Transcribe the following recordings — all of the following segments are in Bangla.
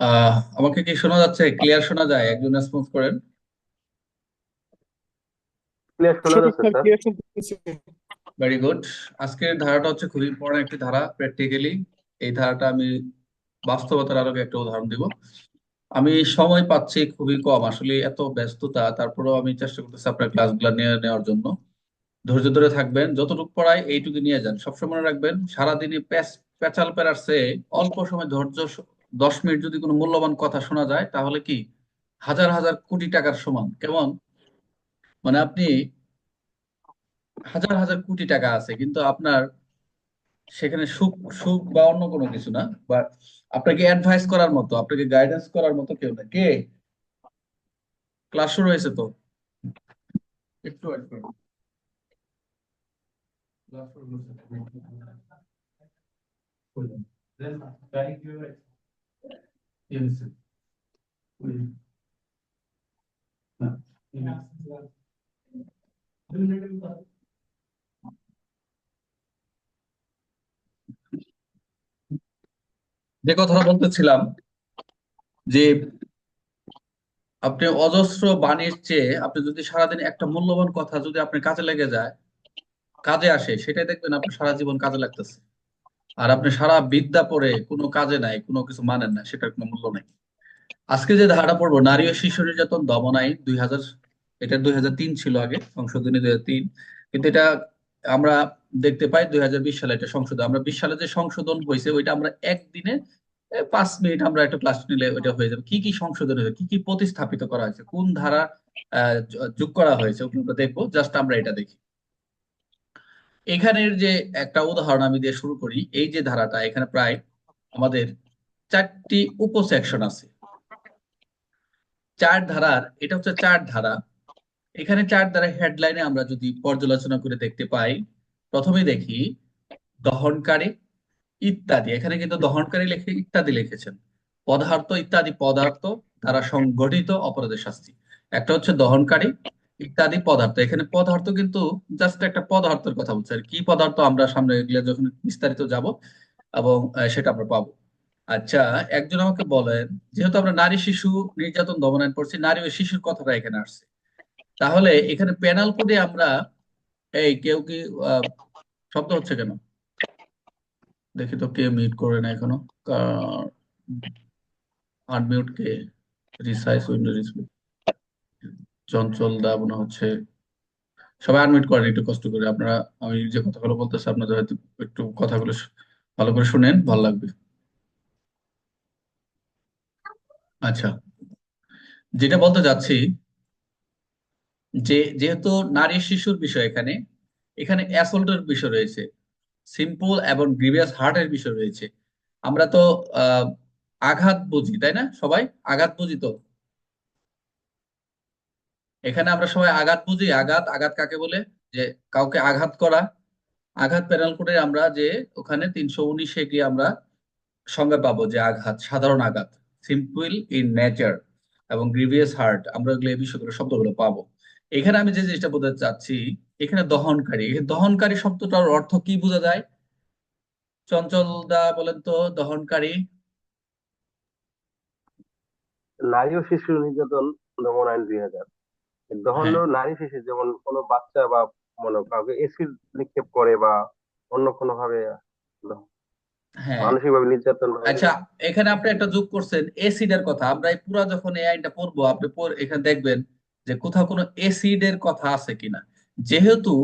আহ আমাকে কি শোনা যাচ্ছে? ক্লিয়ার শোনা যায়? একজন রেসপন্স করেন। ক্লিয়ার শোনা যাচ্ছে স্যার স্যার ক্লিয়ার শুনতেছি। ভেরি গুড আজকের ধারাটা হচ্ছে খুবই ইম্পর্টেন্ট একটি ধারা প্র্যাকটিক্যালি এই ধারাটা আমি বাস্তবতার আলোকে একটা উদাহরণ দিব। আমি সময় পাচ্ছি খুবই কম আসলে এত ব্যস্ততা তারপরেও আমি চেষ্টা করতেছি আপনার ক্লাসগুলো নিয়ে নেওয়ার জন্য। ধৈর্য ধরে থাকবেন। যতটুকু পড়ায় এইটুকু নিয়ে যান। সবসময় মনে রাখবেন সারাদিনে প্যাচাল পেরার চেয়ে অল্প সময় ধৈর্য দশ মিনিট যদি কোনো মূল্যবান কথা শোনা যায়, তাহলে কি হাজার হাজার কোটি টাকার সমান? কেমন? মানে আপনি হাজার হাজার কোটি টাকা আছে, কিন্তু আপনার সেখানে সুখ সুখ বা অন্য কোনো কিছু না, বা আপনাকে অ্যাডভাইস করার মতো, আপনাকে গাইডেন্স করার মতো কেউ না। কে? ক্লাস শুরু হয়েছে তো? একটু যে কথাটা বলতেছিলাম যে আপনি অজস্র বাণীর চেয়ে আপনি যদি সারাদিন একটা মূল্যবান কথা যদি আপনার কাজে লেগে যায়, কাজে আসে, সেটাই দেখবেন আপনার সারা জীবন কাজে লাগতেছে। আর আপনি সারা বিদ্যা পড়ে কোনো কাজে নাই, কোনো কিছু মানেন না, সেটার কোনো মূল্য নাই। আজকে যে ধারাটা পড়ব, নারী ও শিশু নির্যাতন দমন আইন দুই হাজার এটা দুই হাজার তিন ছিল আগে, সংশোধনী দুই তিন। কিন্তু এটা আমরা দেখতে পাই দুই হাজার বিশ সালে এটা সংশোধন। আমরা বিশ সালে যে সংশোধন হয়েছে, ওইটা আমরা একদিনে পাঁচ মিনিট আমরা একটা ক্লাস নিলে ওইটা হয়ে যাবে। কি কি সংশোধন হয়েছে, কি কি প্রতিস্থাপিত করা হয়েছে, কোন ধারা যোগ করা হয়েছে, ওগুলো দেখব। জাস্ট আমরা এটা দেখি। এখানের যে একটা উদাহরণ আমি দিয়ে শুরু করি, এই যে ধারাটা, এখানে প্রায় আমাদের চারটি উপসেকশন আছে। চার ধারার, এটা হচ্ছে চার ধারা। এখানে চার ধারা হেডলাইনে আমরা যদি পর্যালোচনা করে দেখতে পাই, প্রথমে দেখি, দহনকারী ইত্যাদি। এখানে কিন্তু দহনকারী লিখে, ইত্যাদি লিখেছেন। পদার্থ ইত্যাদি পদার্থ দ্বারা সংগঠিত অপরাধের শাস্তি। একটা হচ্ছে দহনকারী ইত্যাদি পদার্থ। এখানে পদার্থ কিন্তু জাস্ট একটা পদার্থের কথা বলছে। আর কি পদার্থ আমরা সামনে এগুলো যখন বিস্তারিত যাব এবং সেটা আমরা পাবো। আচ্ছা একজন আমাকে বলেন, যেহেতু আমরা নারী শিশু নির্যাতন দমন আইন পড়ছি, নারী ও শিশুর কথাটা এখানে আসছে। তাহলে এখানে পেনাল কোডে আমরা, এই কেউ কি শব্দ হচ্ছে কেন? দেখি তো কে মিউট করে না এখনও। আনমিউট কে রিসাইজ উইন্ডো চঞ্চল দা মনে হচ্ছে, সবাই আনমিউট করেন একটু কষ্ট করে। আপনারা, আমি যে কথাগুলো বলতেছি, আপনাদের হয়তো একটু কথাগুলো ভালো করে শুনেন, ভালো লাগবে। আচ্ছা যেটা বলতে যাচ্ছি যে যেহেতু নারী শিশুর বিষয় এখানে এখানে অ্যাসল্টের বিষয় রয়েছে সিম্পল এবং গ্রিভিয়াস হার্টের বিষয় রয়েছে। আমরা তো আঘাত বুঝি, তাই না? সবাই আঘাত বুঝি তো। এখানে আমরা সবাই আঘাত বুঝি, আঘাত আঘাত কাকে বলে? যে কাউকে আঘাত করা। আঘাত পেনাল কোডে আমরা যে ওখানে তিনশো উনিশে গিয়ে আমরা সংজ্ঞা পাবো যে আঘাত, সাধারণ আঘাত সিম্পল ইন নেচার এবং গ্রিভিয়াস হার্ট আমরা এগুলো এই বিষয়গুলো, শব্দগুলো পাবো। এখানে আমি যে জিনিসটা বোঝাতে চাচ্ছি, এখানে দহনকারী দহনকারী শব্দটার অর্থ কি বোঝা যায়? চঞ্চল দা বলেন তো, দহনকারী। নারী ও শিশু নির্যাতন দমন আইন দুই হাজার। দহন হ্যাঁ। নারী শিশু যেমন কোনো বাচ্চা বা মনে কাউকে এসিড নিক্ষেপ করে বা অন্য কোনো ভাবে হ্যাঁ নির্যাতন আচ্ছা এখানে আপনি একটা যোগ করছেন এসিডের কথা। আমরা এই পুরা যখন এই আইনটা পড়ব আপনি এখানে দেখবেন যে কোথাও কোনো এসিডের কথা আছে কিনা। যেহেতু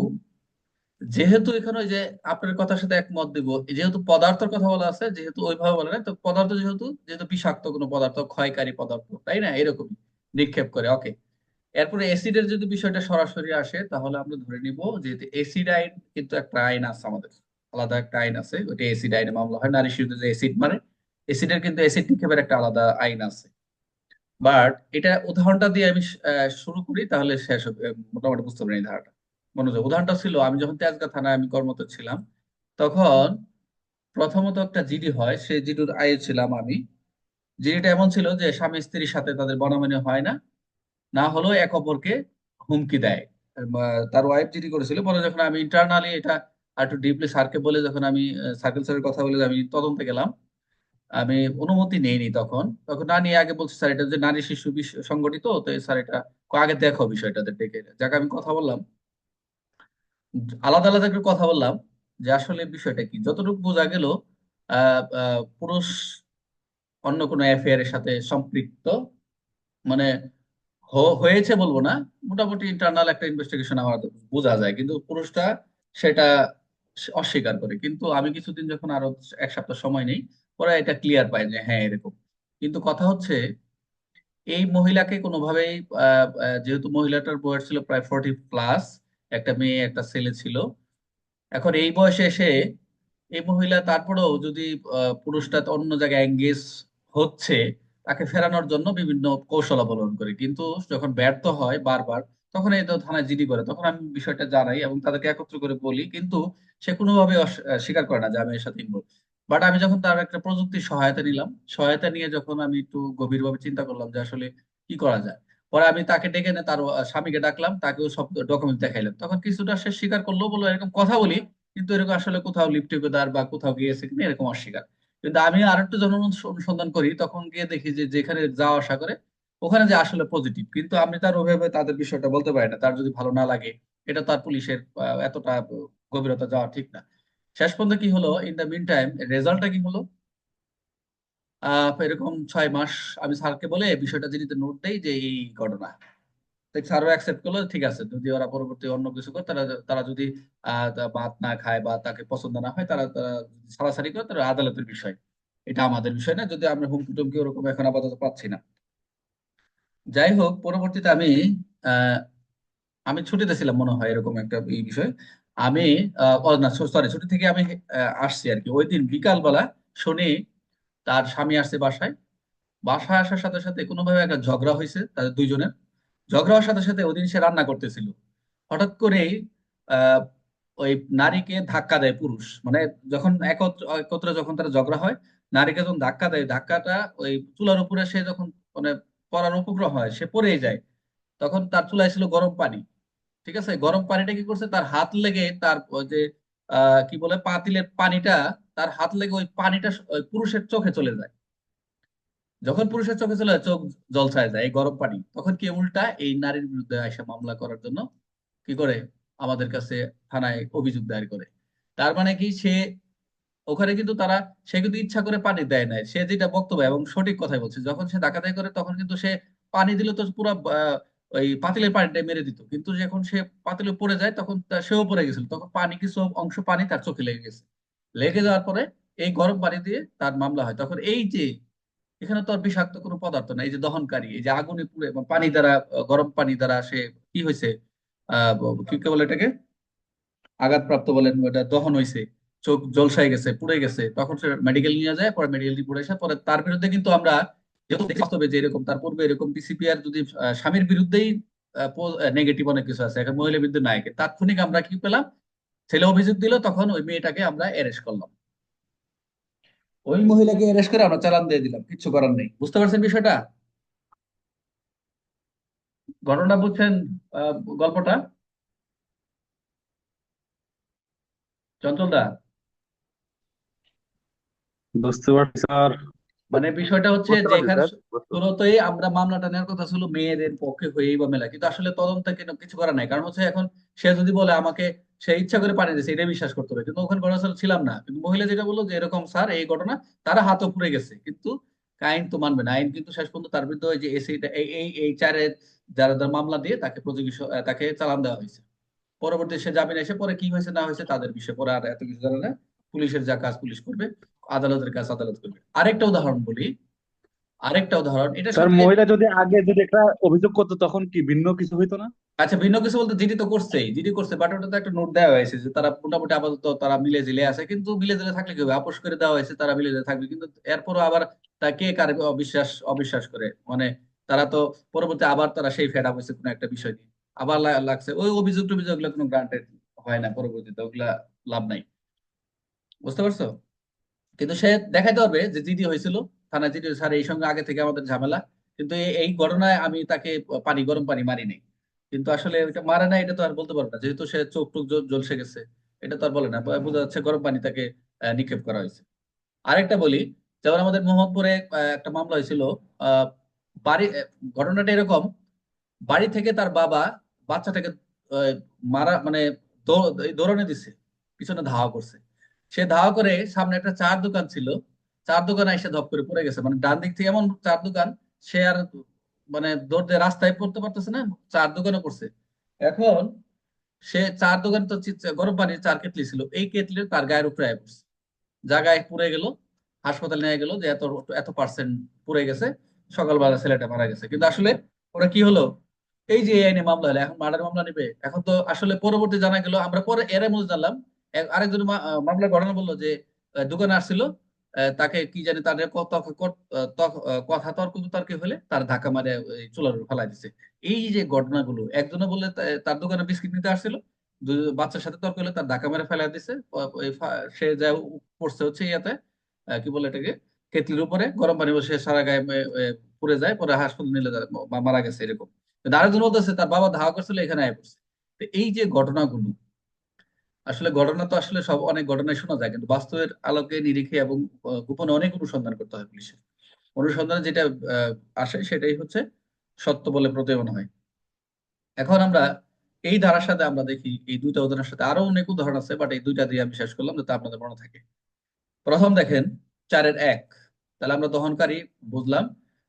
যেহেতু এখানে ওই যে আপনার কথার সাথে একমত দিব যেহেতু পদার্থের কথা বলা আছে যেহেতু ওইভাবে বলে না তো পদার্থ যেহেতু যেহেতু বিষাক্ত কোনো পদার্থ ক্ষয়কারী পদার্থ তাই না? এরকমই নিক্ষেপ করে ওকে এরপরে অ্যাসিডের যদি বিষয়টা সরাসরি আসে, তাহলে আমরা ধরে নিব যে অ্যাসিড আইন কিন্তু একটা আইন আছে আমাদের। আলাদা একটা আইন আছে, ওইটা অ্যাসিড আইনে মামলা হয়। নারী শিশুদের অ্যাসিড মারে অ্যাসিডের কিন্তু অ্যাসিড নিক্ষেপের একটা আলাদা আইন আছে। বাট এটা উদাহরণটা দিয়ে আমি শুরু করি, তাহলে শেষ মোটামুটি বুঝতে পারি ধারাটা। মনোযোগ, উদাহরণটা ছিল, আমি যখন তেজগাঁ থানায় আমি কর্মরত ছিলাম, তখন প্রথমত একটা জিডি হয়, সেই জিডির আয়ে ছিলাম আমি। জিডিটা এমন ছিল যে স্বামী স্ত্রীর সাথে তাদের বনাবনি হয় না। না হলেও এক অপরকে হুমকি দেয়। তার ওয়াইফ জিডি করেছিল পরে যখন আমি ইন্টারনালি এটা আর একটু ডিপলি স্যারকে বলে যখন আমি সার্কেল স্যারের কথা বলে আমি তদন্তে গেলাম, আমি অনুমতি নেইনি তখন। তখন না নিয়ে আগে বলছি, স্যার, এটা যে নারী শিশু সংগঠিত, তো স্যার এটা আগে দেখো বিষয়টাতে ডেকে যাকে, আমি কথা বললাম। আলাদা আলাদা করে কথা বললাম যে আসলে বিষয়টা কি। যতটুকু বোঝা গেল পুরুষ অন্য কোনো অ্যাফেয়ারের সাথে সম্পৃক্ত। মানে হয়েছে বলব না। মোটামুটি ইন্টারনাল একটা ইনভেস্টিগেশন আমার বোঝা যায়, কিন্তু পুরুষটা সেটা অস্বীকার করে। কিন্তু আমি কিছুদিন যখন আরও এক সপ্তাহ সময় নেই, ওরা এটা ক্লিয়ার পাই যে হ্যাঁ এরকম। কিন্তু কথা হচ্ছে, এই মহিলাকে কোনোভাবেই যেহেতু মহিলাটার বয়স ছিল প্রায় ফোর্টি প্লাস একটা মেয়ে, একটা ছেলে ছিল। এখন এই বয়সে এসে এই মহিলা তারপরেও যদি পুরুষটা অন্য জায়গায় এঙ্গেজ হচ্ছে তাকে ফেরানোর জন্য বিভিন্ন কৌশল অবলম্বন করি। কিন্তু যখন ব্যর্থ হয় বারবার, তখন এই থানায় জিডি করে। তখন আমি বিষয়টা জানাই এবং তাদেরকে একত্র করে বলি, কিন্তু সে কোনোভাবে স্বীকার করে না যে আমি এর সাথে ইনভলভ বাট আমি যখন তার একটা প্রযুক্তির সহায়তা নিলাম, সহায়তা নিয়ে যখন আমি একটু গভীরভাবে চিন্তা করলাম যে আসলে কি করা যায়, পরে আমি তাকে ডেকে এনে তার স্বামীকে ডাকলাম, তাকেও সব ডকুমেন্ট দেখাইলাম। তখন কিছুটা সে স্বীকার করল বলল এরকম কথা বলি, কিন্তু এরকম আসলে কোথাও টুগেদার বা কোথাও গিয়েছে কিনা এরকম অস্বীকার। কিন্তু আমি আর একটু যখন অনুসন্ধান করি, তখন গিয়ে দেখি যে যেখানে যাওয়া আসা করে, ওখানে যে আসলে পজিটিভ কিন্তু আমি তার ওভাবে তাদের বিষয়টা বলতে পারি না, তার যদি ভালো না লাগে, এটা তার পুলিশের এতটা গভীরতা যাওয়া ঠিক না। শেষ পর্যন্ত কি হলো? ইন দ্য মিন টাইম রেজাল্টটা কি হলো? এরকম ছয় মাস আমি স্যারকে বলে বিষয়টা যিনি নোট দেই যে এই ঘটনা। অ্যাকসেপ্ট করল, ঠিক আছে, যদি ওরা পরবর্তী অন্য কিছু করে, তারা তারা যদি ভাত না খায় বা তাকে পছন্দ না হয়, তারা তারা ছাড়াছাড়ি করে তারা আদালতের বিষয়। এটা আমাদের বিষয় না, যদি আমরা হুমকি টুমকি ওরকম এখন আপাতত পাচ্ছি না। যাই হোক, পরবর্তীতে আমি আমি ছুটিতে ছিলাম মনে হয়, এরকম একটা এই বিষয়। আমি না সরি ছুটি থেকে আমি আসছি আর কি। ওই দিন বিকালবেলা শুনি তার স্বামী আসছে বাসায়। বাসায় আসার সাথে সাথে কোনোভাবে একটা ঝগড়া হয়েছে তাদের দুইজনের। ঝগড়া হওয়ার সাথে সাথে ওদিন সে রান্না করতেছিল। হঠাৎ করেই ওই নারীকে ধাক্কা দেয় পুরুষ। মানে যখন একত্র, একত্রে যখন তারা ঝগড়া হয়, নারীকে যখন ধাক্কা দেয়, ধাক্কাটা ওই চুলার উপরে সে যখন মানে পড়ার উপগ্রহ হয়, সে পড়েই যায়। তখন তার চুলায় ছিল গরম পানি। ঠিক আছে? গরম পানিটা কি করছে? তার হাত লেগে তার যে কি বলে, পাতিলের পানিটা, তার হাত লেগে ওই পানিটা পুরুষের চোখে চলে যায়। যখন পুরুষের চোখে চলে চোখ জলছায় যায়, এই গরম পানি, তখন কি উল্টা এই নারীর বিরুদ্ধে আইসা মামলা করার জন্য কি করে? আমাদের কাছে থানায় অভিযোগ দায়ের করে। তার মানে কি, সে ওখানে কিন্তু তারা, সে কিন্তু ইচ্ছা করে পানি দেয় নাই। সে যেটা বক্তব্য এবং সঠিক কথাই বলছে, যখন সে ডাকাতাই করে, তখন কিন্তু সে পানি দিলে তো পুরো ওই পাতিলের পানিটা মেরে দিত। কিন্তু যখন সে পাতিলে পড়ে যায়, তখন সেও পড়ে গেছিল। তখন পানি, কিছু অংশ পানি তার চোখে লেগে গেছে। লেগে যাওয়ার পরে এই গরম পানি দিয়ে তার মামলা হয়। তখন এই যে এখানে তো আর বিষাক্ত কোনো পদার্থ না এই যে দহনকারী, এই যে আগুনে পুড়ে পানি দ্বারা গরম পানি দ্বারা সে কি হয়েছে আহ কি বলে এটাকে? আঘাতপ্রাপ্ত বলেন, ওটা দহন হয়েছে চোখ জলসায় গেছে, পুড়ে গেছে, তখন সে মেডিকেল নিয়ে যায়, পরে মেডিকেল রিপোর্ট এসে পরে তার বিরুদ্ধে কিন্তু আমরা বাস্তবে যে এরকম, তার পূর্বে এরকম পিসিপিআর যদি স্বামীর বিরুদ্ধেই নেগেটিভ অনেক কিছু আছে, এখন মহিলার বিরুদ্ধে নাই। তাৎক্ষণিক আমরা কি পেলাম? ছেলে অভিযোগ দিল, তখন ওই মেয়েটাকে আমরা অ্যারেস্ট করলাম। ওই মহিলাকে অ্যারেস্ট করে আমরা চালান দিয়ে দিলাম কিচ্ছু করার নেই। বুঝতে পারছেন বিষয়টা? ঘটনা বুঝছেন গল্পটা? চঞ্চল দা বুঝতে পারছি স্যার। মানে বিষয়টা হচ্ছে যে এখানে শুরুতেই আমরা মামলাটা নেওয়ার কথা ছিল মেয়েদের পক্ষে হয়েই বা মেলা কিন্তু আসলে তদন্ত কেন কিছু করার নাই। কারণ হচ্ছে এখন সে যদি বলে আমাকে সে ইচ্ছা করে পানি দিয়েছে এটা বিশ্বাস করতে হবে। কিন্তু ওখানে ঘটনা ছিলাম না। কিন্তু মহিলা যেটা বলল যে এরকম স্যার এই ঘটনা তারা হাতও পুড়ে গেছে। কিন্তু আইন তো মানবে না। আইন কিন্তু শেষ পর্যন্ত তার বিরুদ্ধে যে এসিটা এই এই চারের যারা যারা মামলা দিয়ে তাকে প্রযোগী তাকে চালান দেওয়া হয়েছে। পরবর্তী সে জামিন এসে পরে কি হয়েছে না হয়েছে তাদের বিষয়ে পরে আর এত কিছু জানে না। পুলিশের যা কাজ পুলিশ করবে আদালতের কাজ আদালত করবে। আরেকটা উদাহরণ বলি। আরেকটা উদাহরণ এটা স্যার মহিলা যদি আগে যদি একটা অভিযোগ করতো তখন কি ভিন্ন কিছু হইতো না? আচ্ছা ভিন্ন কিছু বলতে জিডি তো করছেই। জিডি করছে বাট ওটা তো একটা নোট দেওয়া হয়েছে যে তারা মোটামুটি আপাতত তারা মিলে জিলে আছে, কিন্তু মিলে জিলে থাকলে কি হবে? আপোষ করে দেওয়া হয়েছে, তারা মিলে জিলে থাকবে, কিন্তু এরপরও আবার তা কে কার অবিশ্বাস অবিশ্বাস করে? মানে তারা তো পরবর্তী আবার তারা সেই ফেড হয়েছে কোনো একটা বিষয় নিয়ে। আবার লাগছে, ওই অভিযোগ টভিযোগগুলো কোনো গ্রান্টেড হয় না পরবর্তীতে, ওগুলা লাভ নাই। বুঝতে পারছ? কিন্তু সে দেখাইতে পারবে যে জিডি হয়েছিল থানা জিডি স্যার এই সঙ্গে আগে থেকে আমাদের ঝামেলা। কিন্তু এই এই ঘটনায় আমি তাকে পানি, গরম পানি মারি নাই। কিন্তু আসলে ওইটা মারে না, এটা তো আর বলতে পারব না। যেহেতু সে চোখ টোক ঝলসে গেছে, এটা তো আর বলে না। বোঝা যাচ্ছে গরম পানি তাকে নিক্ষেপ করা হয়েছে। আরেকটা বলি, যেমন আমাদের মোহাম্মদপুরে একটা মামলা হয়েছিল বাড়ি ঘটনাটা এরকম, বাড়ি থেকে তার বাবা বাচ্চাটাকে মারা মানে দৌড়ানো দিছে, পিছনে ধাওয়া করছে। সে ধাওয়া করে সামনে একটা চার দোকান ছিল, চার দোকানে এসে ধপ করে পড়ে গেছে। মানে ডান দিক থেকে এমন চার দোকান, সে আর মানে দিয়ে রাস্তায় পড়তে পারতেছে না, চার দোকানে পড়ছে। এখন সে চার দোকানে তো গরম পানির চার কেটলি ছিল, এই কেটলি তার গায়ের উপরে আয় পড়ছে। জায়গায় পুড়ে গেল, হাসপাতালে নিয়ে গেল যে এত এত পার্সেন্ট পুড়ে গেছে, সকালবেলা ছেলেটা মারা গেছে। কিন্তু আসলে ওরা কি হলো? এই যে আইনে মামলা হলো, এখন মার্ডার মামলা নেবে। এখন তো আসলে পরবর্তী জানা গেল, আমরা পরে এর মধ্যে জানলাম আরেকজন মামলার ঘটনা বলল যে দোকানে আসছিল তাকে কি জানি তার কথা তর্ক তর্কে হলে তার ধাক্কা মারে চুলার ফেলাই দিছে। এই যে ঘটনাগুলো একজনে বললে তার দোকানে বিস্কিট নিতে আসছিল বাচ্চার সাথে তর্ক হলে তার ধাক্কা মেরে ফেলাই দিছে সে যা পড়ছে হচ্ছে ইয়াতে কি বলে এটাকে, কেটলির উপরে, গরম পানি বসে সারা গায়ে পুড়ে যায়, পরে হাসপাতাল নিলে মারা গেছে এরকম। আরেকজন বলতেছে, তার বাবা ধাওয়া করছিল, এখানে আয় পড়ছে। এই যে ঘটনাগুলো আসলে ঘটনা তো আসলে সব অনেক ঘটনায় শোনা যায়, কিন্তু বাস্তবের আলোকে, নিরিখে এবং গোপনে অনেক অনুসন্ধান করতে হয় পুলিশের অনুসন্ধানে যেটা আসে সেটাই হচ্ছে সত্য বলে প্রতীয়মান হয়। এখন আমরা এই ধারার সাথে আমরা দেখি, এই দুইটা উদাহরণের সাথে আরও অনেক উদাহরণ আছে বাট এই দুইটা দিয়ে আমি শেষ করলাম যাতে আপনাদের মনে থাকে। প্রথম দেখেন, চারের এক। তাহলে আমরা দহনকারী বুঝলাম।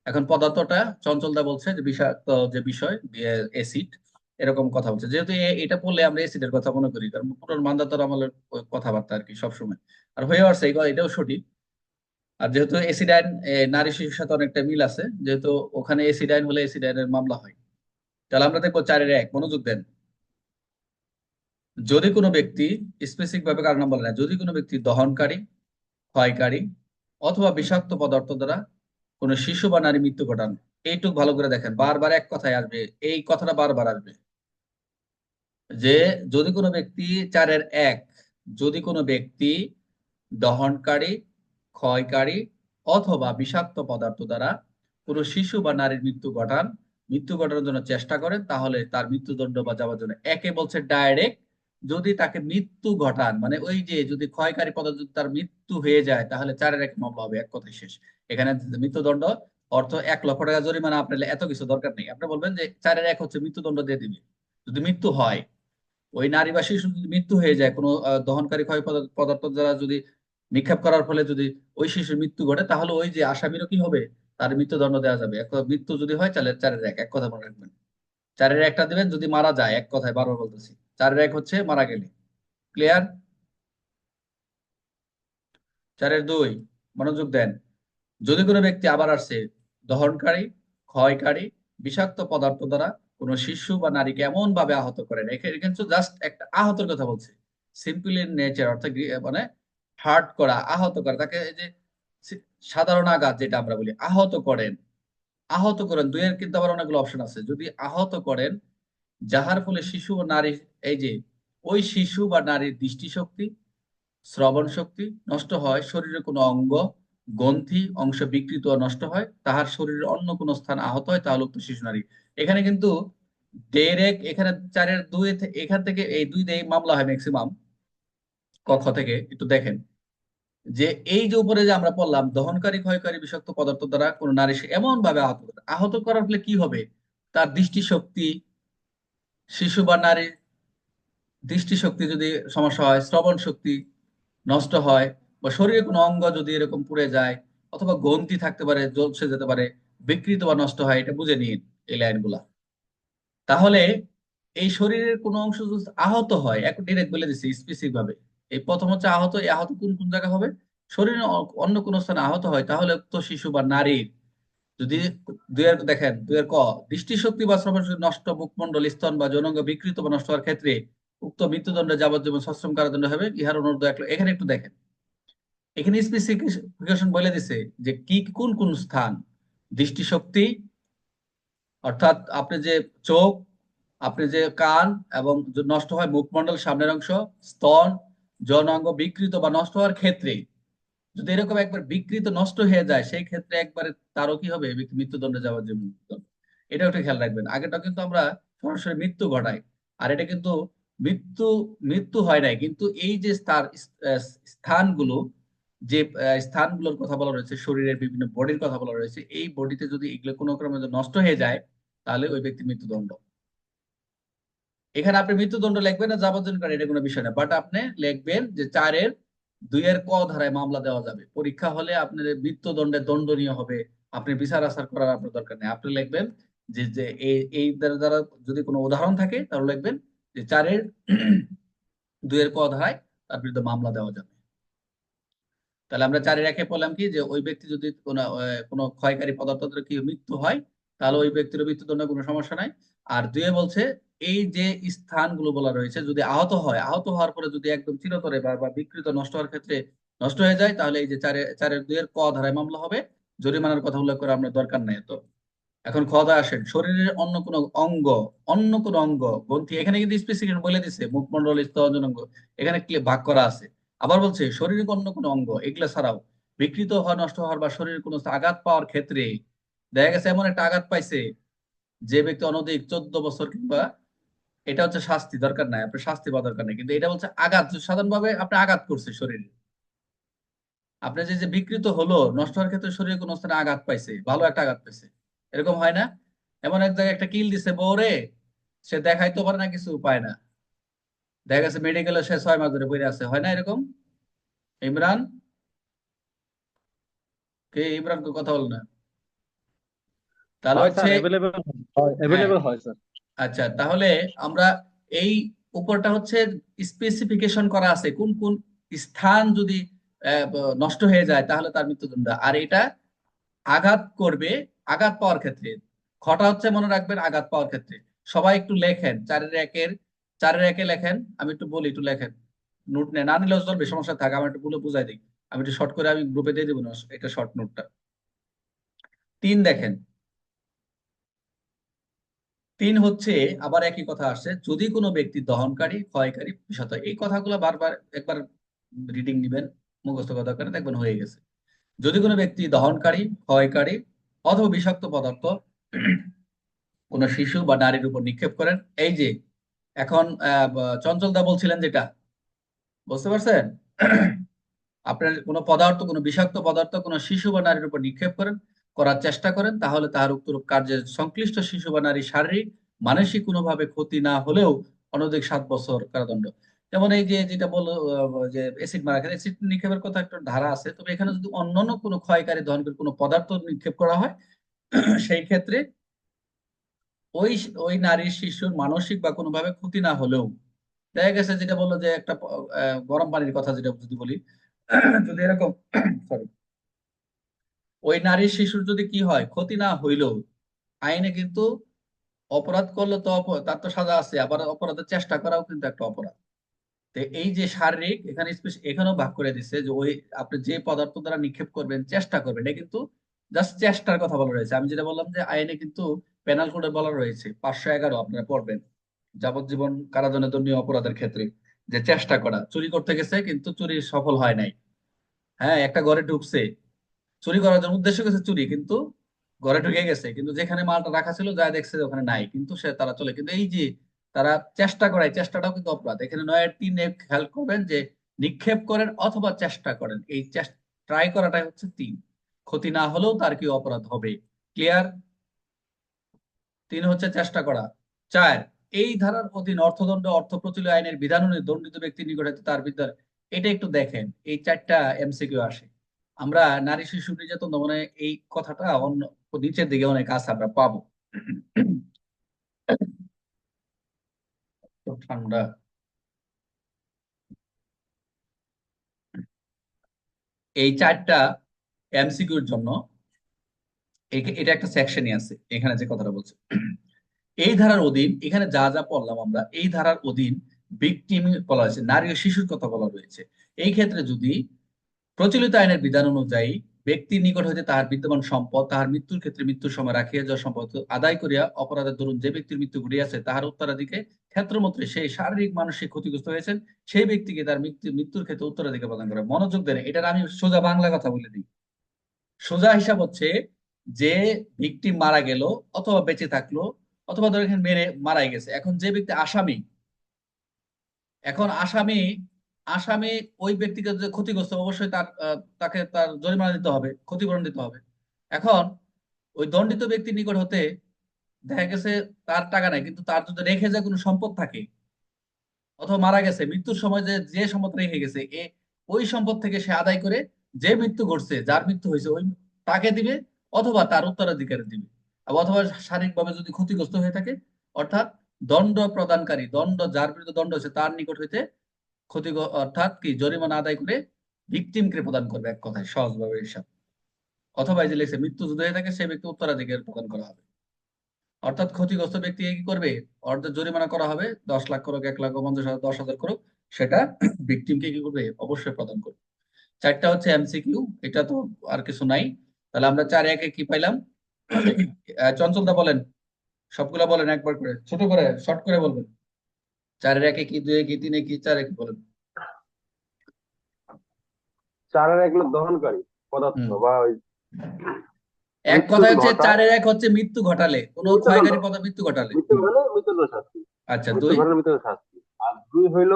এখন পদার্থটা চঞ্চলদা বলছে যে বিষাক্ত যে বিষয় অ্যাসিড এরকম কথা বলছে। যেহেতু এটা পড়লে আমরা অ্যাসিডের কথা মনে করি, কারণ পুরো মান্দাতর আমলের কথাবার্তা আর কি সবসময়। আর হয়ে আসছে এটাও সঠিক। আর যেহেতু এসিডাইন নারী শিশুর সাথে অনেকটা মিল আছে, যেহেতু ওখানে এসিডাইন হলে এসিডাইনের মামলা হয়। তাহলে আমরা দেখব চারের এক, মনোযোগ দেন। যদি কোনো ব্যক্তি স্পেসিফিক ভাবে কারণ বলে না, যদি কোনো ব্যক্তি দহনকারী, ক্ষয়কারী অথবা বিষাক্ত পদার্থ দ্বারা কোনো শিশু বা নারী মৃত্যু ঘটান, এইটুক ভালো করে দেখেন, বারবার এক কথায় আসবে, এই কথাটা বারবার আসবে। যে যদি কোনো ব্যক্তি চারের এক, যদি কোনো ব্যক্তি দহনকারী, ক্ষয়কারী অথবা বিষাক্ত পদার্থ দ্বারা কোনো শিশু বা নারীর মৃত্যু ঘটান, মৃত্যু ঘটানোর জন্য চেষ্টা করেন, তাহলে তার মৃত্যুদণ্ড বা যাওয়ার জন্য। একে বলছে ডাইরেক্ট যদি তাকে মৃত্যু ঘটান মানে ওই যে যদি ক্ষয়কারী পদার্থ তার মৃত্যু হয়ে যায়, তাহলে চারের এক মামলা হবে, এক কথায় শেষ। এখানে মৃত্যুদণ্ড, অর্থ এক লক্ষ টাকা জরিমানা আপনার এত কিছু দরকার নেই। আপনি বলবেন যে চারের এক হচ্ছে মৃত্যুদণ্ড দিয়ে দিবে। যদি মৃত্যু হয় ওই নারী বা শিশু যদি মৃত্যু হয়ে যায়, কোনো দহনকারী ক্ষয় পদার্থ পদার্থ দ্বারা যদি নিক্ষেপ করার ফলে যদি ওই শিশুর মৃত্যু ঘটে, তাহলে ওই যে আসামিরও কি হবে? তার মৃত্যুদণ্ড দেওয়া যাবে। এক মৃত্যু যদি হয়, তাহলে চারের এক এক কথা মনে রাখবেন। চারের একটা দিবেন, যদি মারা যায়, এক কথায় বারবার বলতেছি। চারের এক হচ্ছে মারা গেলে। ক্লিয়ার চারের দুই, মনোযোগ দেন। যদি কোনো ব্যক্তি আবার আসছে দহনকারী, ক্ষয়কারী, বিষাক্ত পদার্থ দ্বারা কোনো শিশু বা নারীকে এমন ভাবে আহত করেন কিন্তু জাস্ট একটা আহতের কথা বলছে। সিম্পল ইন নেচার অর্থাৎ মানে হার্ট করা, আহত করা, তাকে এই যে সাধারণ আঘাত যেটা আমরা বলি, আহত করেন। আহত করেন, দুইয়ের কিন্তু আবার অনেকগুলো অপশন আছে। যদি আহত করেন, যাহার ফলে শিশু ও নারী এই যে ওই শিশু বা নারীর দৃষ্টিশক্তি, শ্রবণ শক্তি নষ্ট হয়, শরীরের কোনো অঙ্গ, গ্রন্থি, অংশ বিকৃত নষ্ট হয়, তাহার শরীরের অন্য কোনো স্থান আহত হয়, তাহলে উক্ত শিশু নারী এখানে কিন্তু ডাইরেক্ট এখানে চারের দুই এখান থেকে এই দুই দিয়ে মামলা হয় ম্যাক্সিমাম কক্ষ থেকে, একটু দেখেন। যে এই যে উপরে যে আমরা পড়লাম, দহনকারী, ক্ষয়কারী বিষাক্ত পদার্থ দ্বারা কোনো নারী এমন ভাবে আহত আহত করার ফলে কি হবে? তার দৃষ্টিশক্তি, শিশু বা নারীর দৃষ্টিশক্তি যদি সমস্যা হয়, শ্রবণ শক্তি নষ্ট হয়, বা শরীরে কোনো অঙ্গ যদি এরকম পুড়ে যায়, অথবা গ্রন্থি থাকতে পারে জ্বলসে যেতে পারে, বিকৃত বা নষ্ট হয়, এটা বুঝে নিন। এই লাইনগুলা তাহলে এই শরীরের কোন অংশ যদি আহত হয় এক ডিরেক্ট বলে দিচ্ছি স্পেসিফিক ভাবে, এই প্রথম হচ্ছে আহত, এই আহত কোন কোন জায়গা হবে? শরীরে অন্য কোন স্থানে আহত হয়, তাহলে উক্ত শিশু বা নারীর যদি দুয়ের দেখেন দুয়ের ক, দৃষ্টিশক্তি বা শ্রবণ শক্তি নষ্ট, মুখমণ্ডল, স্তন বা জনঙ্গ বিকৃত বা নষ্ট হওয়ার ক্ষেত্রে উক্ত মৃত্যুদণ্ড যাবজ্জীবন সশ্রম কারাদণ্ড হবে, ইহার অনুরোধ এখানে একটু দেখেন। এখানে স্পেসিফিকেশন বলে দিছে যে কি, কোন কোন স্থান দৃষ্টিশক্তি অর্থাৎ আপনি যে চোখ, আপনি যে কান এবং নষ্ট হয় মুখমণ্ডল সামনের অংশ, স্তন, যৌনাঙ্গ বিকৃত বা নষ্ট হওয়ার ক্ষেত্রে, যদি এরকম একবার বিকৃত, নষ্ট হয়ে যায়, সেই ক্ষেত্রে একবারে তারও কি হবে? মৃত্যুদণ্ডে যাওয়ার জন্য এটা একটু খেয়াল রাখবেন। আগেটা কিন্তু আমরা সরাসরি মৃত্যু ঘটাই। আর এটা কিন্তু মৃত্যু মৃত্যু হয় নাই। কিন্তু এই যে তার স্থানগুলো যে স্থানগুলোর কথা বলা রয়েছে, শরীরের বিভিন্ন বডির কথা বলা রয়েছে, এই বডিতে যদি এগুলো কোনো ক্রমে নষ্ট হয়ে যায়, তাহলে ওই ব্যক্তি মৃত্যুদণ্ড। এখানে আপনি মৃত্যুদণ্ড লিখবেন না যাবজ্জীবন কারণ এটা কোনো বিষয় না। বাট আপনি লিখবেন যে চারের দুইয়ের ক ধারায় মামলা দেওয়া যাবে। পরীক্ষা হলে আপনার মৃত্যুদণ্ডে দণ্ডনীয় হবে। আপনি বিচার আচার করার আপনার দরকার নেই। আপনি লিখবেন যে যে, এই দ্বারা যদি কোনো উদাহরণ থাকে, তাহলে লিখবেন যে চারের দুইয়ের ক ধারায় তার বিরুদ্ধে মামলা দেওয়া যাবে। তাহলে আমরা চারি একে বললাম কি যে ওই ব্যক্তি যদি কোনো ক্ষয়কারী পদার্থ কি মৃত্যু হয়, তাহলে ওই ব্যক্তির মৃত্যুদণ্ডে কোনো সমস্যা নাই। আর দুয়ে বলছে, এই যে স্থানগুলো বলা রয়েছে, যদি আহত হয়, আহত হওয়ার পরে যদি একদম চিরতরে বা বিকৃত নষ্ট হওয়ার ক্ষেত্রে নষ্ট হয়ে যায়, তাহলে এই যে চারে, চারের দুইয়ের ক ধারায় মামলা হবে। জরিমানার কথা উল্লেখ করে আমরা দরকার নেই তো এখন খদা আসেন, শরীরের অন্য কোন অঙ্গ, অন্য কোন অঙ্গ, গ্রন্থি, এখানে কিন্তু স্পেসিফিক বলে দিছে মুখমন্ডল স্তন অঙ্গ, এখানে ভাগ করা আছে। আবার বলছে, শরীরের অন্য কোন অঙ্গ, এগুলা ছাড়াও বিকৃত হওয়া, নষ্ট হওয়ার বা শরীরের কোনো আঘাত পাওয়ার ক্ষেত্রে দেখা গেছে এমন একটা আঘাত পাইছে যে ব্যক্তি অনধিক চোদ্দ বছর কিংবা এটা হচ্ছে শাস্তি, দরকার নাই, আপনার শাস্তি পাওয়া দরকার নেই। কিন্তু এটা বলছে আঘাত সাধারণভাবে আপনি আঘাত করছে শরীরে। আপনি যে যে বিকৃত হলো, নষ্ট হওয়ার ক্ষেত্রে শরীরে কোনো স্থানে আঘাত পাইছে, ভালো একটা আঘাত পাইছে, এরকম হয় না? এমন এক জায়গায় একটা কিল দিছে, বউরে, সে দেখাইতে পারে না, কিছু উপায় না। দেখা গেছে মেডিকেলে সে ছয় মাস ধরে পড়ে আছে। হয় না এরকম? ইমরান? কে ইমরান কথা বল না? তাহলে হচ্ছে হয়। আচ্ছা তাহলে আমরা এই উপরটা হচ্ছে স্পেসিফিকেশন করা আছে। কোন কোন স্থান যদি নষ্ট হয়ে যায় তাহলে তার মৃত্যুদণ্ড। আর এটা আঘাত করবে আঘাত পাওয়ার ক্ষেত্রে। খটা হচ্ছে মনে রাখবেন আঘাত পাওয়ার ক্ষেত্রে। সবাই একটু লেখেন চারের একের চারের একে লেখেন, আমি একটু বলি, একটু লেখেন। নোট নেই না নিলেও চলবে, সমস্যা থাকে আমি একটু বলে বুঝাই দিই। আমি একটু শর্ট করে, আমি গ্রুপে দিয়ে দেবো না এটা শর্ট নোটটা তিন দেখেন। তিন হচ্ছে, আবার একই কথা আসছে, যদি কোনো ব্যক্তি দহনকারী, ক্ষয়কারী বিষত এই কথাগুলো বারবার একবার রিডিং নিবেন, মুখস্থ কথা দেখবেন হয়ে গেছে। যদি কোনো ব্যক্তি দহনকারী, ক্ষয়কারী অথবা বিষাক্ত পদার্থ, কোনো শিশু বা নারীর উপর নিক্ষেপ করেন, এই যে এখন চঞ্চল দা বলছিলেন যেটা। বুঝতে পারছেন? আপনার কোনো পদার্থ, কোনো বিষাক্ত পদার্থ, কোনো শিশু বা নারীর উপর নিক্ষেপ করেন, করার চেষ্টা করেন, তাহলে তাহার উক্তরূপ কার্যের সংশ্লিষ্ট শিশু বা নারী শারীরিক, মানসিক কোনোভাবে ক্ষতি না হলেও অনধিক সাত বছর কারাদণ্ড। যেমন এই যে, যেটা বলল যে অ্যাসিড মারা খেলে অ্যাসিড নিক্ষেপের কথা একটা ধারা আছে, তবে এখানে যদি অন্যান্য কোনো ক্ষয়কারী দহনকারী কোনো পদার্থ নিক্ষেপ করা হয়, সেই ক্ষেত্রে ওই ওই নারীর শিশুর মানসিক বা কোনোভাবে ক্ষতি না হলেও, দেখা গেছে যেটা বলল যে একটা গরম পানির কথা যেটা যদি বলি, যদি এরকম সরি ওই নারীর শিশুর যদি কি হয়, ক্ষতি না হইলেও, আইনে কিন্তু অপরাধ করলে তো তার তো সাজা আছে, আবার অপরাধের চেষ্টা করাও কিন্তু একটা অপরাধ। তো এই যে শারীরিক, এখানে এখানেও ভাগ করে দিচ্ছে যে ওই আপনি যে পদার্থ দ্বারা নিক্ষেপ করবেন, চেষ্টা করবেন এটা কিন্তু জাস্ট চেষ্টার কথা বলা রয়েছে। আমি যেটা বললাম যে আইনে কিন্তু পেনাল কোডে বলা রয়েছে, পাঁচশো এগারো আপনারা পড়বেন। যাবজ্জীবন কারাদণ্ডে দণ্ডনীয় অপরাধের ক্ষেত্রে যে চেষ্টা করা, চুরি করতে গেছে কিন্তু চুরি সফল হয় নাই। হ্যাঁ একটা ঘরে ঢুকছে, চুরি করার জন্য উদ্দেশ্য গেছে চুরি, কিন্তু ঘরে ঢুকে গেছে, কিন্তু যেখানে মালটা রাখা ছিল যা দেখছে ওখানে নাই, কিন্তু সে তারা চলে, কিন্তু এই যে তারা চেষ্টা করায় চেষ্টাটাও কিন্তু অপরাধ। এখানে নয়ের তিনে খেয়াল করবেন যে নিক্ষেপ করেন অথবা চেষ্টা করেন, এই ট্রাই করাটাই হচ্ছে তিন। ক্ষতি না হলেও তার কি অপরাধ হবে? ক্লিয়ার? তিন হচ্ছে চেষ্টা করা। চার, এই ধারার অধীন অর্থদণ্ড অর্থ প্রচলিত আইনের বিধান অনুযায়ী দণ্ডিত ব্যক্তির নিকট তার বিদ্যার এটা একটু দেখেন, এই চারটা এমসিকিউ আসে। আমরা নারী, শিশু, নির্যাতন দমনে এই কথাটা অন্য, নিচের দিকে অনেক আছে, আমরা পাবো। ঠান্ডা। এই চারটা এমসিকিউর জন্য এটা একটা সেকশনই আছে, এখানে যে কথাটা বলছে। এই ধারার অধীন, এখানে যা যা পড়লাম আমরা, এই ধারার অধীন ভিকটিম বলা হয়েছে, নারী ও শিশুর কথা বলা রয়েছে। এই ক্ষেত্রে যদি প্রচলিত আইনের বিধান অনুযায়ী ব্যক্তির নিকট হইতে তাহার বিদ্যমান সম্পদ, তাহার মৃত্যুর ক্ষেত্রে মৃত্যুর সময় রাখিয়া যাওয়া সম্পদ আদায় করিয়া অপরাধের দরুন যে ব্যক্তির মৃত্যু ঘটিয়াছে, তাহার উত্তরাধিকে ক্ষেত্রমত্রে সেই শারীরিক, মানসিক ক্ষতিগ্রস্ত হয়েছেন, সেই ব্যক্তিকে তার মৃত্যু, মৃত্যুর ক্ষেত্রে উত্তরাধিকার প্রদান করে। মনোযোগ দেন এটার আমি সোজা বাংলা কথা বলে দিই। সোজা হিসাব হচ্ছে যে ভিকটিম মারা গেল অথবা বেঁচে থাকল, অথবা ধরে মেরে মারাই গেছে। এখন যে ব্যক্তি আসামি, এখন আসামি আসামি ওই ব্যক্তিকে যে ক্ষতিগ্রস্ত, অবশ্যই তার তাকে তার জরিমানা দিতে হবে, ক্ষতিপূরণ দিতে হবে। এখন ওই দণ্ডিত ব্যক্তির নিকট হতে দেখা গেছে তার টাকা নাই, কিন্তু তার যদি রেখে যায় কোনো সম্পদ থাকে, অথবা মারা গেছে, মৃত্যুর সময় যে যে সম্পদ রেখে গেছে, এ, ওই সম্পদ থেকে সে আদায় করে যে মৃত্যু ঘটছে, যার মৃত্যু হয়েছে, ওই, তাকে দিবে অথবা তার উত্তরাধিকারী দিবে। অথবা শারীরিকভাবে যদি ক্ষতিগ্রস্ত হয়ে থাকে, অর্থাৎ দণ্ড প্রদানকারী, দণ্ড যার বিরুদ্ধে দণ্ড হয়েছে তার নিকট হইতে ক্ষতি অর্থাৎ কি, জরিমানা আদায় করে ভিকটিমকে প্রদান করবে এক কথায়, সহজভাবে হিসাব। অথবা যে লেখছে, মৃত্যু যদি হয়ে থাকে সে ব্যক্তি উত্তরাধিকার প্রদান করা হবে। অর্থাৎ ক্ষতিগ্রস্ত ব্যক্তি কি করবে? অর্ধেক জরিমানা করা হবে, দশ লাখ করুক, এক লাখ পঞ্চাশ হাজার, দশ হাজার করুক, সেটা ভিকটিমকে কি করবে? অবশ্যই প্রদান করবে। চারটা হচ্ছে এমসিকিউ এটা তো আর কিছু নাই। তাহলে আমরা চার একে কি পাইলাম? চঞ্চলদা বলেন। সবগুলা বলেন একবার করে। ছোট করে শর্ট করে বলবেন। চারের একে কি দুই কি তিনে কি চারে কি বলেন? চারের এগুলো দহনকারী পদার্থ বা ওই এক কথা হচ্ছে চারের এক হচ্ছে মৃত্যু ঘটালে। কোনো। ক্ষয়কারী পদার্থ মৃত্যু ঘটালে। মৃত্যু আচ্ছা মৃত্যু দুই। ঘটলে শাস্তি। আর দুই হইল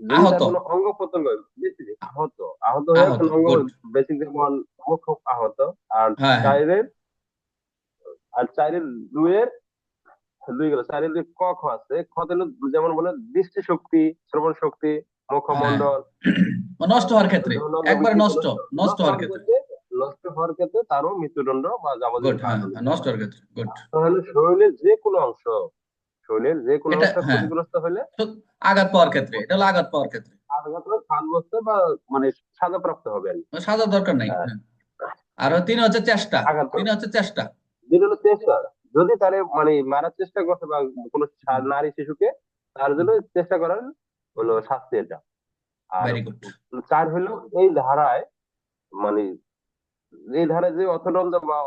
আহত। অঙ্গ প্রত্যঙ্গ আহত। আহত হয়ে অঙ্গ. বেসিক যেমন মুখ আহত আর হ্যাঁ, হ্যাঁ। চারের আর চারের দুইয়ের দুই গেল। চারের দুই ক খ আছে খ যেমন বলে দৃষ্টি শক্তি শ্রবণ শক্তি মুখমণ্ডল। হ্যাঁ। নষ্ট হওয়ার ক্ষেত্রে। একবার নষ্ট নষ্ট হওয়ার ক্ষেত্রে। নষ্ট হওয়ার ক্ষেত্রে তারও মৃত্যুদণ্ড বা যাবতীয় নষ্ট হওয়ার ক্ষেত্রে। গুড তাহলে শরীরের যে কোনো অংশ শরীরের যে কোনো হ্যাঁ। ক্ষতিগ্রস্ত হলে আঘাত পাওয়ার ক্ষেত্রে এটা হলো আঘাত পাওয়ার ক্ষেত্রে আঘাত করে সাত বছর বা মানে সাজা প্রাপ্ত হবে আর কি। সাজার দরকার নাই হ্যাঁ। হ্যাঁ। আর তিন হচ্ছে চেষ্টা তিন হচ্ছে চেষ্টা হলো চেষ্টা যদি তারে মানে মারার চেষ্টা করছে বা কোনো নারী শিশুকে তার জন্য চেষ্টা করার হলো শাস্তি এটা আর চার হলো এই ধারায় মানে এই ধারায় যে অর্থদণ্ড বা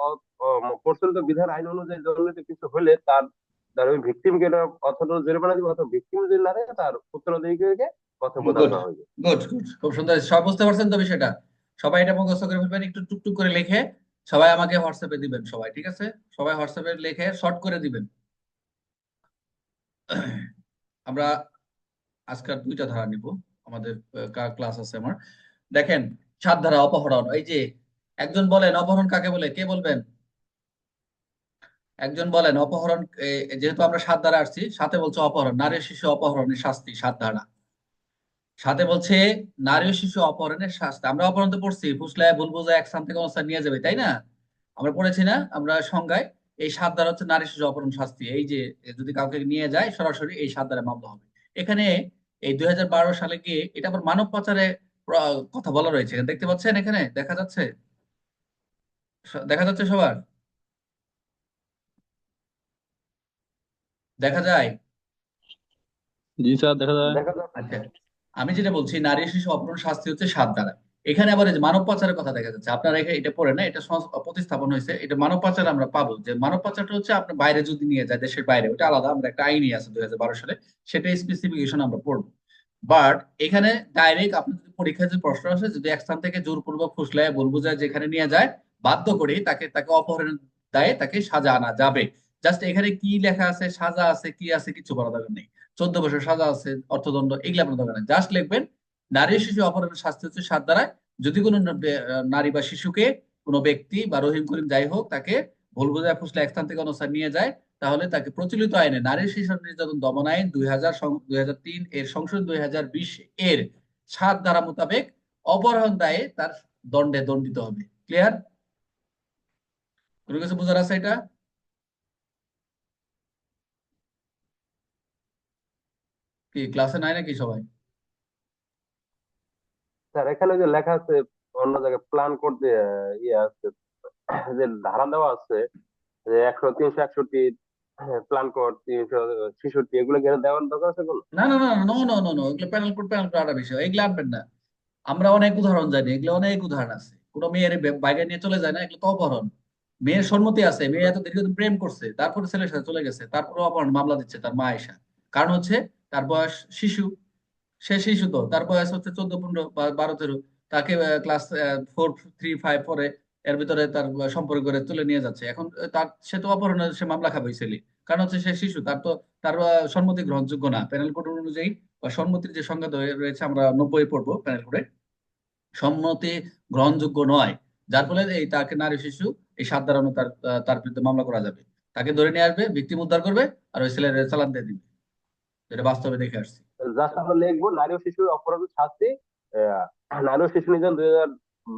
প্রচলিত বিধান আইন অনুযায়ী দণ্ডিত কিছু হলে তার জরিমানা দিবে অথবা ভিকটিম যদি না থাকে তার উত্তরাধিকারীকে প্রদান. করা হবে। গুড গুড খুব সুন্দর। সব বুঝতে পারছেন তো বিষয়টা? সবাই এটা মুখস্থ করে ফেলবেন একটু টুকটুক করে লিখে সবাই আমাকে হোয়াটসঅ্যাপে দিবেন সবাই ঠিক আছে? সবাই হোয়াটসঅ্যাপে লিখে শর্ট করে দিবেন। আমরা আজকাল দুইটা ধারা নিব আমাদের ক্লাস আছে আমার। দেখেন সাত ধারা অপহরণ। এই যে একজন বলেন অপহরণ কাকে বলে? কে বলবেন? একজন বলেন, অপহরণ যেহেতু আমরা সাত ধারা আসছি, সাথে বলছে অপহরণ, নারী শিশু অপহরণের শাস্তি সাত ধারা। সাথে বলছে, নারী শিশু অপহরণের শাস্তি আমরা অপহরণ তো পড়ছি, ফুসলায় ভুল বোঝা এক স্থান থেকে অন্য স্থান নিয়ে যাবে, তাই না? আমরা পড়েছি না, আমরা সংজ্ঞায়, এই সাত ধারা হচ্ছে নারী শিশু অপহরণ শাস্তি, এই যে, যদি কাউকে নিয়ে যায়, সরাসরি এই সাত ধারা মামলা হবে। এখানে এই দুই হাজার বারো সালে গিয়ে, এটা আবার মানব পাচারে কথা বলা রয়েছে দেখতে পাচ্ছেন এখানে? দেখা যাচ্ছে? দেখা যাচ্ছে সবার? দেখা যায়? জি স্যার দেখা যায়। আচ্ছা আমি যেটা বলছি নারী শিশু অপহরণ শাস্তি হচ্ছে সাত দ্বারা। এখানে আবার এই মানব পাচারের কথা দেখা যাচ্ছে আপনারা এখানে এটা পড়ে না এটা প্রতিস্থাপন হয়েছে এটা মানব পাচার আমরা পাবো। যে মানব পাচারটা হচ্ছে আপনার বাইরে যদি নিয়ে যায় দেশের বাইরে ওটা আলাদা আমরা একটা আইনই আছে দুই হাজার বারো সালে সেটা স্পেসিফিকেশন আমরা পড়ব। বাট এখানে ডাইরেক্ট আপনি যদি পরীক্ষায় যে প্রশ্ন আসে যদি এক স্থান থেকে জোরপূর্বক ফুসলায় বলব যায় যেখানে নিয়ে যায় বাধ্য করে তাকে তাকে অপহরণের দায়ে তাকে সাজা আনা যাবে। জাস্ট এখানে কি লেখা আছে? সাজা আছে, কি আছে কিছু বলা দরকার নেই। চোদ্দ বছর সাজা আছে, অর্থদণ্ড, এগুলো আপনার দরকার নেই। জাস্ট লিখবেন, নারী শিশু অপহরণের শাস্তি হচ্ছে সাত দ্বারায় যদি কোনো নারী বা শিশুকে কোনো ব্যক্তি বা রহিম করিম যাই হোক, তাকে ভুল বোঝায় ফুসলে এক স্থান থেকে অন্য স্থান নিয়ে যায়, তাহলে তাকে প্রচলিত আইনে নারী শিশু নির্যাতন দমন আইন দুই হাজার দুই হাজার তিন এর সংশোধন দুই হাজার বিশ এর সাত ধারা মোতাবেক অপহরণ দায়ে তার দণ্ডে দণ্ডিত হবে। ক্লিয়ার কোনো কিছু বোঝার আছে এটা? কি ক্লাসে নাই নাকি সবাই? স্যার এখানে যে লেখা আছে অন্য জায়গায় প্ল্যান আহ, ইয়ে আছে যে ধারা দেওয়া আছে যে একশো তিনশো একষট্টি প্ল্যান কোড তিনশো ছেষট্টি এগুলো কি দেওয়ার দরকার আছে কোনো? না না না নো নো নো নো এগুলো প্যানেল কোড প্যানেল কোড বিষয় এগুলো আনবেন না। আমরা অনেক উদাহরণ জানি এগুলো অনেক উদাহরণ আছে। কোনো মেয়ের বাইরে নিয়ে চলে যায় না এগুলো তো অপহরণ। মেয়ের সম্মতি আছে মেয়ে এত দীর্ঘদিন প্রেম করছে তারপরে ছেলের সাথে চলে গেছে তারপরে অপহরণ মামলা দিচ্ছে তার মা এসা কারণ হচ্ছে তার বয়স শিশু, সে শিশু তো, তার বয়স হচ্ছে চোদ্দ, পনেরো বারো, তেরো। তাকে ক্লাস ফোর থ্রি ফাইভ পরে এর ভিতরে তার সম্পর্ক করে তুলে নিয়ে যাচ্ছে। এখন তার, সে তো অপহরণের, সে মামলা খাবে ছেলে কারণ হচ্ছে সে শিশু, তার তো, তার সম্মতি গ্রহণযোগ্য না। প্যানেল কোড অনুযায়ী বা সম্মতির যে সংজ্ঞা রয়েছে আমরা নব্বই পড়ব প্যানেল করে সম্মতি গ্রহণযোগ্য নয়। যার ফলে এই তাকে নারী শিশু, এই সাত ধারা অনুযায়ী তার তার বিরুদ্ধে মামলা করা যাবে। তাকে ধরে নিয়ে আসবে, ভিকটিম উদ্ধার করবে, আর ওই ছেলের চালান দিয়ে দিবে। এটা বাস্তবে দেখে আসছি। জাস্ট আমরা লিখব নারী ও শিশুর অপরাধের শাস্তি নারী ও শিশু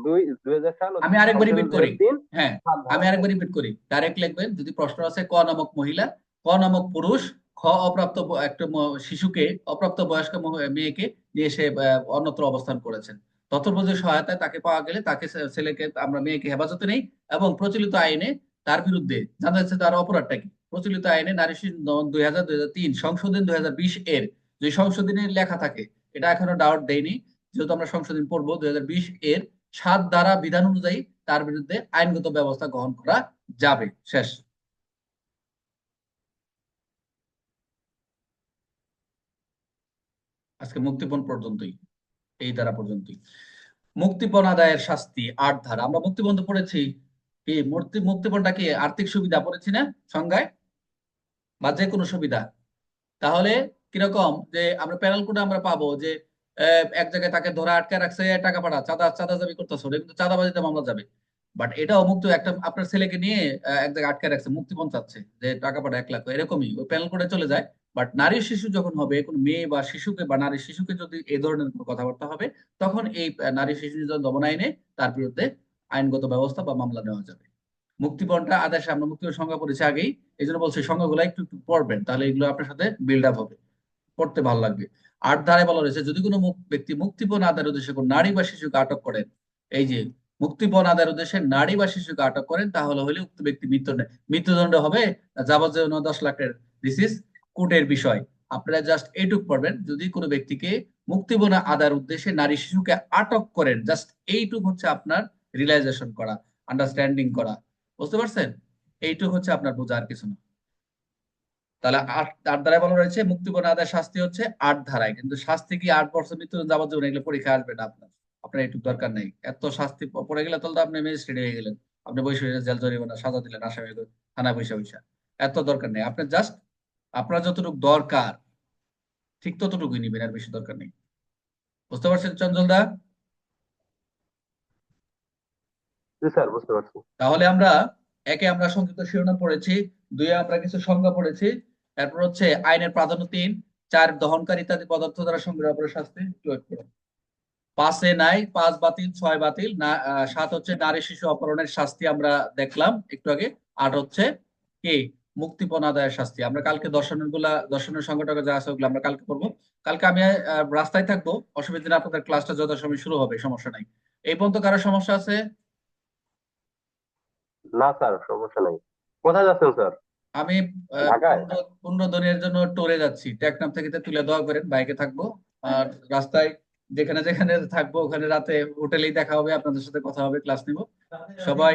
দুই হাজার আমি আরেকবার রিপিট করি। হ্যাঁ আমি আরেকবার রিপিট করি। ডাইরেক্ট লিখবেন যদি প্রশ্ন আছে ক নামক মহিলা ক নামক পুরুষ খ অপ্রাপ্ত একটা শিশুকে অপ্রাপ্ত বয়স্ক মেয়েকে নিয়ে সে অন্যত্র অবস্থান করেছেন। তথ্যপ্রযুক্তির সহায়তায় তাকে পাওয়া গেলে তাকে ছেলেকে আমরা মেয়েকে হেফাজতে নেই এবং প্রচলিত আইনে তার বিরুদ্ধে জানা যাচ্ছে তার অপরাধটা কি? প্রচলিত আইনে নারী শিশু হাজার, দুই হাজার সংশোধন দুই হাজার বিশ এর যে সংশোধনী লেখা থাকে, এটা এখনও ডাউট দেয়নি। যেহেতু আমরা সংশোধন পড়ব দুই এর সাত ধারা বিধান অনুযায়ী তার বিরুদ্ধে আইনগত ব্যবস্থা গ্রহণ করা যাবে। শেষ। আজকে মুক্তিপণ পর্যন্তই, এই ধারা পর্যন্তই। মুক্তিপণ আদায়ের শাস্তি আট ধারা। আমরা মুক্তিপণ তো পড়েছি। কি মুক্তি, মুক্তিপণটা কি আর্থিক সুবিধা পড়েছি না সংজ্ঞায়? বা যে কোনো সুবিধা। তাহলে কীরকম যে আমরা প্যানেল কোডে আমরা পাবো যে এক জায়গায় তাকে ধরা আটকে রাখছে টাকা পাঠা চাঁদা চাঁদাবাজি করতেছে ওটা কিন্তু চাঁদাবাজিতে মামলা যাবে। বাট এটাও মুক্ত একটা, আপনার ছেলেকে নিয়ে এক জায়গায় আটকে রাখছে মুক্তিপণ চাচ্ছে যে টাকা পাঠা এক লাখ, এরকমই ওই প্যানেল কোডে চলে যায়। বাট নারী শিশু যখন হবে, কোন মেয়ে বা শিশুকে বা নারী শিশুকে যদি এই ধরনের কোনো কথাবার্তা হবে, তখন এই নারী শিশু দমন আইনে তার বিরুদ্ধে আইনগত ব্যবস্থা বা মামলা নেওয়া যাবে। মুক্তিপণটা আদেশে আমরা মুক্তিপণ সংজ্ঞা পড়েছি আগেই। এই জন্য বলছি, সংজ্ঞাগুলো একটু একটু পড়বেন, তাহলে এগুলো আপনার সাথে বিল্ড আপ হবে। পড়তে ভালো লাগবে। আট ধারায় বলা রয়েছে, যদি কোনো ব্যক্তি মুক্তিপণ আদায়ের উদ্দেশ্যে কোনো নারী বা শিশুকে আটক করেন, এই যে মুক্তিপণ আদায়ের উদ্দেশ্যে নারী বা শিশুকে আটক করেন, তাহলে হলে উক্ত ব্যক্তি মৃত্যুদণ্ড মৃত্যুদণ্ড হবে যাবজ্জীবন দশ লাখের দিস ইজ কোর্টের বিষয়। আপনারা জাস্ট এইটুক পড়বেন। যদি কোনো ব্যক্তিকে মুক্তিপণ আদায়ের উদ্দেশ্যে নারী শিশুকে আটক করেন জাস্ট এইটুক হচ্ছে আপনার রিয়েলাইজেশন করা আন্ডারস্ট্যান্ডিং করা। বুঝতে পারছেন? এইটুক হচ্ছে আপনার বোঝা, আর কিছু না। তাহলে আট আট ধারায় বলা রয়েছে মুক্তিপণ আদায় শাস্তি হচ্ছে আট ধারায়। কিন্তু শাস্তি কি আট বছর মৃত্যুদণ্ড যাবজ্জীবন? এগুলো পরীক্ষা আসবে না আপনার। আপনার একটু দরকার নেই। এত শাস্তি পড়ে গেলে তাহলে তো আপনি ম্যাজিস্ট্রেট হয়ে গেলেন। আপনি বসে জেল জরিমানা, সাজা দিলেন, আসামি থানা বসে বসে এত দরকার নেই। আপনার জাস্ট আপনার যতটুকু দরকার, ঠিক ততটুকুই নিবেন, আর বেশি দরকার নেই। বুঝতে পারছেন চঞ্চল দা জি তাহলে আমরা একে আমরা সংক্ষিপ্ত শিরোনাম পড়েছি দুইয়ে আমরা কিছু সংজ্ঞা পড়েছি তারপর হচ্ছে আইনের প্রাধান্য তিন, চার দহনকারী ইত্যাদি পদার্থ দ্বারা সংগ্রহ করে শাস্তি পাঁচে নাই, পাঁচ বাতিল, ছয় বাতিল, না সাত হচ্ছে নারী শিশু অপহরণের শাস্তি আমরা দেখলাম, একটু আগে। আট হচ্ছে কি? মুক্তিপণ আদায়ের শাস্তি। আমরা কালকে দর্শনেরগুলা দর্শনের সংগঠক যা আছে ওগুলো আমরা কালকে করব কালকে আমি রাস্তায় থাকব, অসুবিধা আপনাদের ক্লাসটা যথাসময় শুরু হবে, সমস্যা নাই। এই পর্যন্ত কারও সমস্যা আছে? না স্যার সমস্যা নাই। কোথায় যাচ্ছেন স্যার? আমি পনেরো দিনের জন্য ট্যুরে যাচ্ছি। টেকনাফ থেকে তুলে দোয়া করেন বাইকে থাকব। আর রাস্তায় যেখানে যেখানে থাকব ওখানে রাতে হোটেলেই দেখা হবে আপনাদের সাথে কথা হবে ক্লাস নিব। সবাই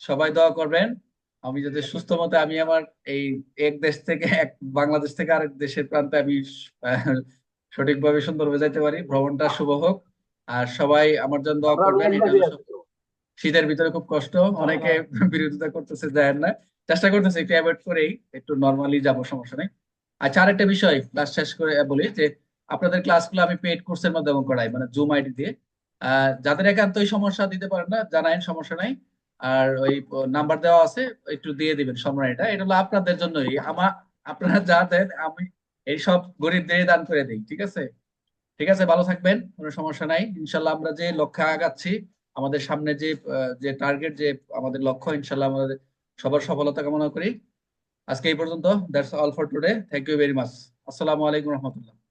সবাই দোয়া করবেন। আমি যাতে সুস্থ মতে আমি আমার এই এক দেশ থেকে এক বাংলাদেশ থেকে আরেক দেশের প্রান্তে আমি সঠিকভাবে সুন্দরভাবে যাইতে পারি। ভ্রমণটা শুভ হোক। আর সবাই আমার জন্য দোয়া করবেন এটা শীতের ভিতরে খুব কষ্ট। অনেকে বিরোধিতা করতেছে যায় না। চেষ্টা করতেছে একটু অ্যাভয়েড করেই একটু নর্মালি যাব সমস্যা নেই। আচ্ছা আরেকটা বিষয় ক্লাস শেষ করে বলি যে আপনাদের ক্লাসগুলো আমি পেড কোর্সের মাধ্যমে করাই মানে জুম আইডি দিয়ে। যাদের একান্তই সমস্যা দিতে পারেন না জানাইন সমস্যা নাই। আর ওই নাম্বার দেওয়া আছে একটু দিয়ে দিবেন সম্মানীটা এটা। হলো আপনাদের জন্যই। আমার আপনারা যা দেন আমি এই সব গরিবদের দান করে দিই ঠিক আছে? ঠিক আছে ভালো থাকবেন কোনো সমস্যা নাই। ইনশাল্লাহ আমরা যে লক্ষ্যে আগাচ্ছি আমাদের সামনে যে যে টার্গেট যে আমাদের লক্ষ্য ইনশাল্লাহ আমাদের সবার সফলতা কামনা করি। আজকে এই পর্যন্ত that's all for today thank you very much আসসালামু আলাইকুম রহমতুল্লাহ।